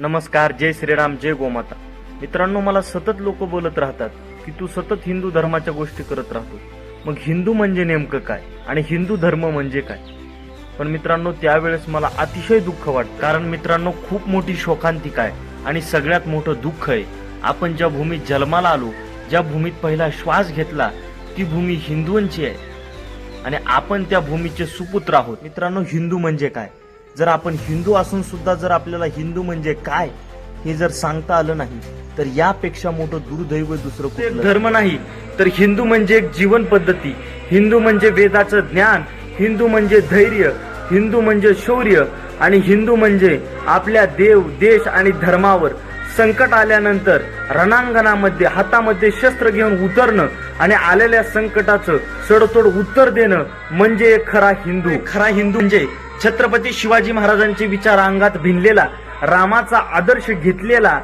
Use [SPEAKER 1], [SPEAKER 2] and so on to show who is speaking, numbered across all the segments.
[SPEAKER 1] नमस्कार जय श्रीराम जय गोमाता. मित्रांनो मला सतत लोक बोलत राहतात की तू सतत हिंदू धर्माच्या गोष्टी करत राहतो. मग हिंदू म्हणजे नेमकं काय आणि हिंदू धर्म म्हणजे काय? पण मित्रांनो त्यावेळेस मला अतिशय दुःख वाटतं. कारण मित्रांनो खूप मोठी शोकांतिका आहे आणि सगळ्यात मोठं दुःख आहे आपण ज्या भूमीत जन्माला आलो ज्या भूमीत पहिला श्वास घेतला ती भूमी हिंदूंची आहे. आणि आपण त्या भूमीचे सुपुत्र आहोत. मित्रांनो हिंदू म्हणजे काय? जर आपण हिंदू असून सुद्धा जर आपल्याला हिंदू म्हणजे काय हे जर सांगता आलं नाही तर यापेक्षा मोठं दुर्दैव दुसरं धर्म नाही. तर हिंदू म्हणजे एक जीवन पद्धती. हिंदू म्हणजे वेदाचं ज्ञान हिंदू म्हणजे धैर्य हिंदू म्हणजे शौर्य आणि हिंदू म्हणजे आपल्या देव देश आणि धर्मावर संकट आल्यानंतर रणांगणामध्ये हातामध्ये शस्त्र घेऊन उतरणं आणि आलेल्या संकटाचं सडतोड उत्तर देणं म्हणजे खरा हिंदू. खरा हिंदू म्हणजे छत्रपती शिवाजी महाराजांचे विचार अंगात भिनलेला रामाचा आदर्श घेतलेला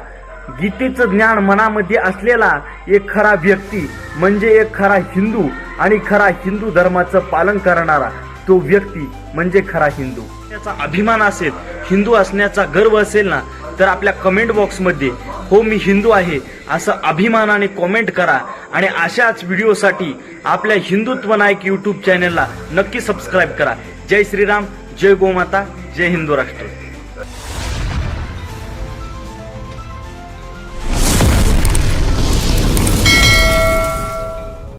[SPEAKER 1] गीतेचं ज्ञान मनामध्ये असलेला एक खरा व्यक्ती म्हणजे एक खरा हिंदू आणि खरा हिंदू धर्माचं पालन करणारा तो व्यक्ती म्हणजे खरा हिंदू. त्याचा अभिमान असेल हिंदू असण्याचा गर्व असेल ना तर आपल्या कमेंट बॉक्समध्ये हो मी हिंदू आहे असं अभिमानाने कमेंट करा आणि अशाच व्हिडिओसाठी आपल्या हिंदुत्व नायक यूट्यूब चॅनलला नक्की सबस्क्राईब करा. जय श्रीराम. जय गोमाता जय हिंदू राष्ट्र.